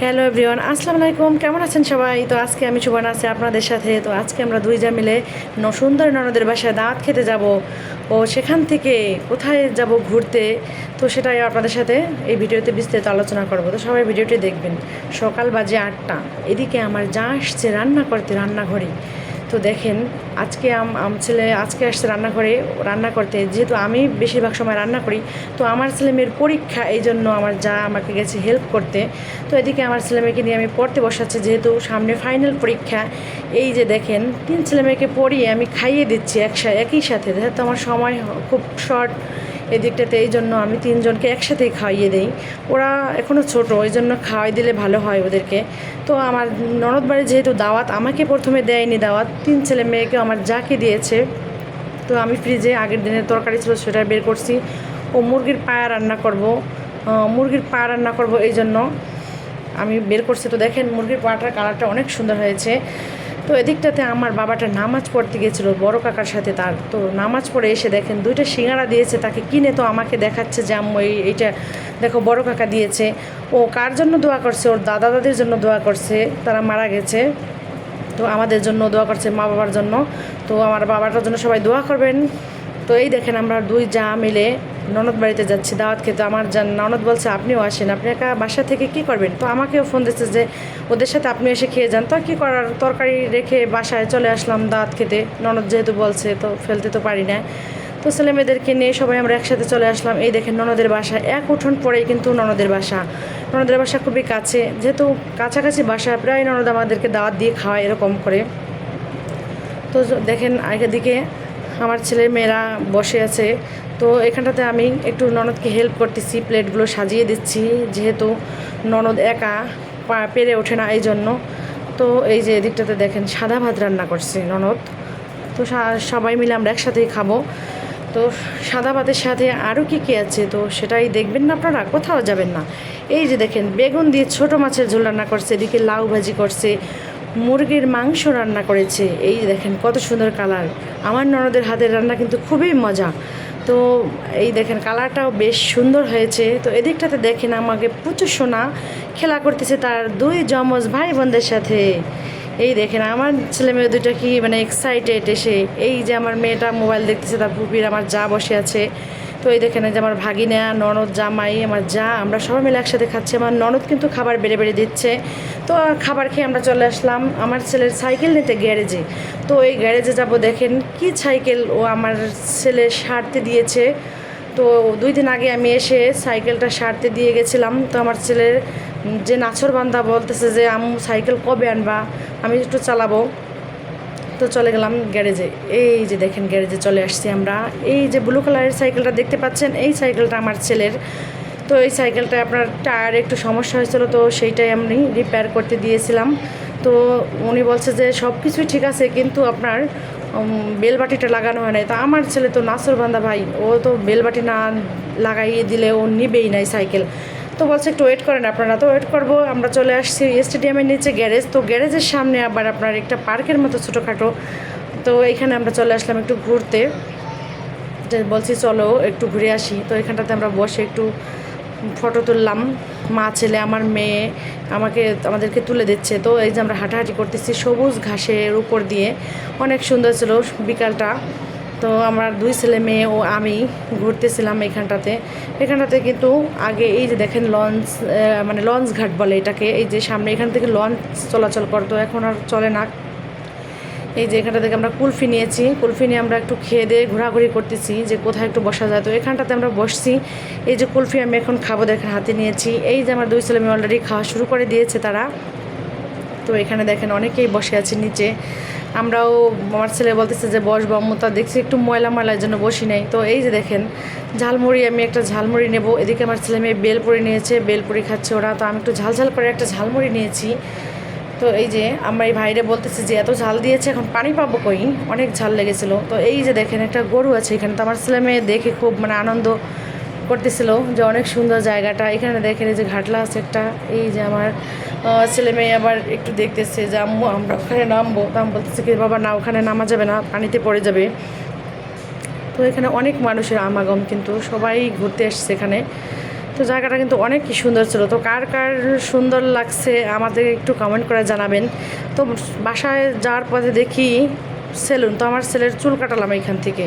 Hello everyone আসসালামু আলাইকুম কেমন আছেন সবাই? তো আজকে আমি সুবান আছি আপনাদের সাথে। তো আজকে আমরা দুই যা মিলে ন- সুন্দর ননদের বাসায় দাঁত খেতে যাব। ও সেখান থেকে কোথায় যাব ঘুরতে? তো সেটাই আপনাদের সাথে এই ভিডিওতে বিস্তারিত আলোচনা করব। তো সবাই ভিডিওটি দেখবেন। সকাল বাজে আটটা। এদিকে আমার যা আসছে রান্না করতে রান্নাঘরে। তো দেখেন, আজকে আম ছেলে আজকে আসছে রান্নাঘরে রান্না করতে। যেহেতু আমি বেশিরভাগ সময় রান্না করি, তো আমার ছেলে মেয়ের পরীক্ষা, এই জন্য আমার যা আমাকে গেছে হেল্প করতে। তো এদিকে আমার ছেলে মেয়েকে নিয়ে আমি পড়তে বসাচ্ছি, যেহেতু সামনে ফাইনাল পরীক্ষা। এই যে দেখেন, তিন ছেলে মেয়েকে পড়িয়ে আমি খাইয়ে দিচ্ছি একসাথে একই সাথে। যেহেতু আমার সময় খুব শর্ট এই দিকটাতে এই জন্য আমি তিনজনকে একসাথেই খাইয়ে দিই। ওরা এখনও ছোট, ওই জন্য খাওয়াই দিলে ভালো হয় ওদেরকে। তো আমার ননদ বাড়ি যেহেতু দাওয়াত, আমাকে প্রথমে দেয়নি দাওয়াত। তিন ছেলে মেয়েকে আমার যাকে দিয়েছে, তো আমি ফ্রিজে আগের দিনের তরকারি ছিল সেটা বের করছি। ও মুরগির পায়া রান্না করব মুরগির পা রান্না করব এই জন্য। আমি বের করছি। তো দেখেন, মুরগির পাটার কালারটা অনেক সুন্দর হয়েছে। তো এদিকটাতে আমার বাবাটা নামাজ পড়তে গেছিল, বড় কাকার সাথে তার। তো নামাজ পড়ে এসে দেখেন দুইটা সিঙ্গারা দিয়েছে, তাকে কিনে তো আমাকে দেখাচ্ছে যে আম্মু, এই এইটা দেখো বড় কাকা দিয়েছে। ও কার জন্য দোয়া করছে? ওর দাদা দাদির জন্য দোয়া করছে, তারা মারা গেছে। তো আমাদের জন্য দোয়া করছে মা বাবার জন্য। তো আমার বাবাটার জন্য সবাই দোয়া করবেন। তো এই দেখেন আমরা দুই যা মিলে ননদ বাড়িতে যাচ্ছি, দাওয়াত খেতে। আমার ননদ বলছে, আপনিও আসেন, আপনি একা বাসা থেকে কি করবেন? তো আমাকেও ফোন দিচ্ছে যে, ওদের সাথে আপনি এসে খেয়ে যান। তো কী করার? তরকারি রেখে বাসায় চলে আসলাম দাওয়াত খেতে। ননদ যেহেতু বলছে, তো ফেলতে তো পারি না। তো ছেলে মেয়েদেরকে নিয়ে সবাই আমরা একসাথে চলে আসলাম। এই দেখেন ননদের বাসা, এক উঠোন পরেই কিন্তু ননদের বাসা। ননদের বাসা খুবই কাছে, যেহেতু কাছাকাছি বাসা, প্রায় ননদ আমাদেরকে দাওয়াত দিয়ে খাওয়ায় এরকম করে। তো দেখেন আগের দিকে আমার ছেলের মেয়েরা বসে আছে। তো এখানটাতে আমি একটু ননদকে হেল্প করতেছি, প্লেটগুলো সাজিয়ে দিচ্ছি, যেহেতু ননদ একা পেরে ওঠে না এই জন্য তো এই যে এদিকটাতে দেখেন, সাদা ভাত রান্না করছে ননদ। তো সবাই মিলে আমরা একসাথেই খাব। তো সাদা ভাতের সাথে আরও কী কী আছে? তো সেটাই দেখবেন না আপনারা, কোথাও যাবেন না। এই যে দেখেন, বেগুন দিয়ে ছোট মাছের ঝোল রান্না করছে, এদিকে লাউ ভাজি করছে মুরগির মাংস রান্না করেছে। এই দেখেন কত সুন্দর কালার। আমার ননদের হাতের রান্না কিন্তু খুবই মজা। তো এই দেখেন কালারটাও বেশ সুন্দর হয়েছে। তো এদিকটাতে দেখেন আমাকে প্রচুর সোনা খেলা করতেছে তার দুই জমজ ভাই বোনদের সাথে। এই দেখেন আমার ছেলে মেয়ে দুটো কি মানে এক্সাইটেড এসে, এই যে আমার মেয়েটা মোবাইল দেখতেছে, তার পুপির আমার যা বসে আছে। তো এই দেখেন যে আমার ভাগিনা, ননদ, জামাই, আমার যা, আমরা সবাই মিলে একসাথে খাচ্ছি। আমার ননদ কিন্তু খাবার বেড়ে বেড়ে দিচ্ছে। তো খাবার খেয়ে আমরা চলে আসলাম আমার ছেলের সাইকেল নিতে গ্যারেজে। তো এই গ্যারেজে যাব দেখেন কি সাইকেল ও আমার ছেলে সারতে দিয়েছে। তো দুই দিন আগে আমি এসে সাইকেলটা সারতে দিয়ে গেছিলাম। তো আমার ছেলের যে নাছর বান্ধা বলতেছে যে, আম্মু, সাইকেল কবে আনবা? আমি একটু চালাবো। তো চলে গেলাম গ্যারেজে। এই যে দেখেন গ্যারেজে চলে আসছি আমরা। এই যে ব্লু কালারের সাইকেলটা দেখতে পাচ্ছেন, এই সাইকেলটা আমার ছেলের। তো এই সাইকেলটা আপনার টায়ার একটু সমস্যা হয়েছিল, তো সেইটাই আমি রিপেয়ার করতে দিয়েছিলাম। তো উনি বলছে যে সব কিছুই ঠিক আছে, কিন্তু আপনার বেলবাটিটা লাগানো হয় নাই। তো আমার ছেলে তো নাসর বান্দা ভাই, ও তো বেলবাটি না লাগাইয়ে দিলে ও নিবেই নাই সাইকেল তো বলছে একটু ওয়েট করেন আপনারা, তো ওয়েট করব, আমরা চলে আসছি স্টেডিয়ামের নিচে গ্যারেজ তো গ্যারেজের সামনে আবার আপনার একটা পার্কের মতো ছোটোখাটো, তো এইখানে আমরা চলে আসলাম একটু ঘুরতে। বলছি চলো একটু ঘুরে আসি, তো এখানটাতে আমরা বসে একটু ফটো তুললাম, মা, ছেলে, আমার মেয়ে, আমাকে, আমাদেরকে তুলে দিচ্ছে। তো এই যে আমরা হাঁটাহাঁটি করতেছি সবুজ ঘাসের উপর দিয়ে, অনেক সুন্দর ছিল বিকালটা। তো আমার দুই ছেলে মেয়ে ও আমি ঘুরতেছিলাম এখানটাতে। এখানটাতে কিন্তু আগে এই যে দেখেন লঞ্চ মানে লঞ্চ ঘাট বলে এটাকে, এই যে সামনে এখান থেকে লঞ্চ চলাচল করতো এখন আর চলে না। এই যে এখানটা থেকে আমরা কুলফি নিয়েছি, কুলফি নিয়ে আমরা একটু খেয়ে দিয়ে ঘোরাঘুরি করতেছি যে কোথায় একটু বসা যায়। তো এখানটাতে আমরা বসছি, এই যে কুলফি আমি এখন খাব দেখেন, হাতে নিয়েছি। এই যে আমার দুই ছেলে মেয়ে অলরেডি খাওয়া শুরু করে দিয়েছে তারা। তো এখানে দেখেন অনেকেই বসে আছে নিচে। আমরাও আমার ছেলে বলতেছে যে বসবো আম্মু দেখছি একটু ময়লা ময়লার জন্য বসি নাই। তো এই যে দেখেন, ঝালমুড়ি, আমি একটা ঝালমুড়ি নেব। এদিকে আমার ছেলে মেয়ে বেলপুরি নিয়েছে, বেলপুরি খাচ্ছে ওরা। তো আমি একটু ঝাল ঝাল করে একটা ঝালমুড়ি নিয়েছি। তো এই যে আমরা এই ভাইরে বলতেছি যে, এত ঝাল দিয়েছে, এখন পানি পাবো কই? অনেক ঝাল লেগেছিলো। তো এই যে দেখেন, একটা গরু আছে এখানে। তো আমার ছেলে মেয়ে দেখে খুব মানে আনন্দ করতেছিল যে, অনেক সুন্দর জায়গাটা। এখানে দেখেন এই যে ঘাটলা আছে একটা। এই যে আমার ছেলে মেয়ে আবার একটু দেখতেছে যে, আম্মু, আমরা ওখানে নামবো। আমি বলতেছি কি, বাবা, না, ওখানে নামা যাবে না, পানিতে পড়ে যাবে। তো এখানে অনেক মানুষের আমাগম কিন্তু সবাই ঘুরতে এসছে এখানে। তো তো জায়গাটা কিন্তু অনেক সুন্দর ছিল। তো কার কার সুন্দর লাগছে আমাদের একটু কমেন্ট করে জানাবেন। তো বাসায় যাওয়ার পথে দেখি সেলুন তো আমার ছেলের চুল কাটালাম এখান থেকে।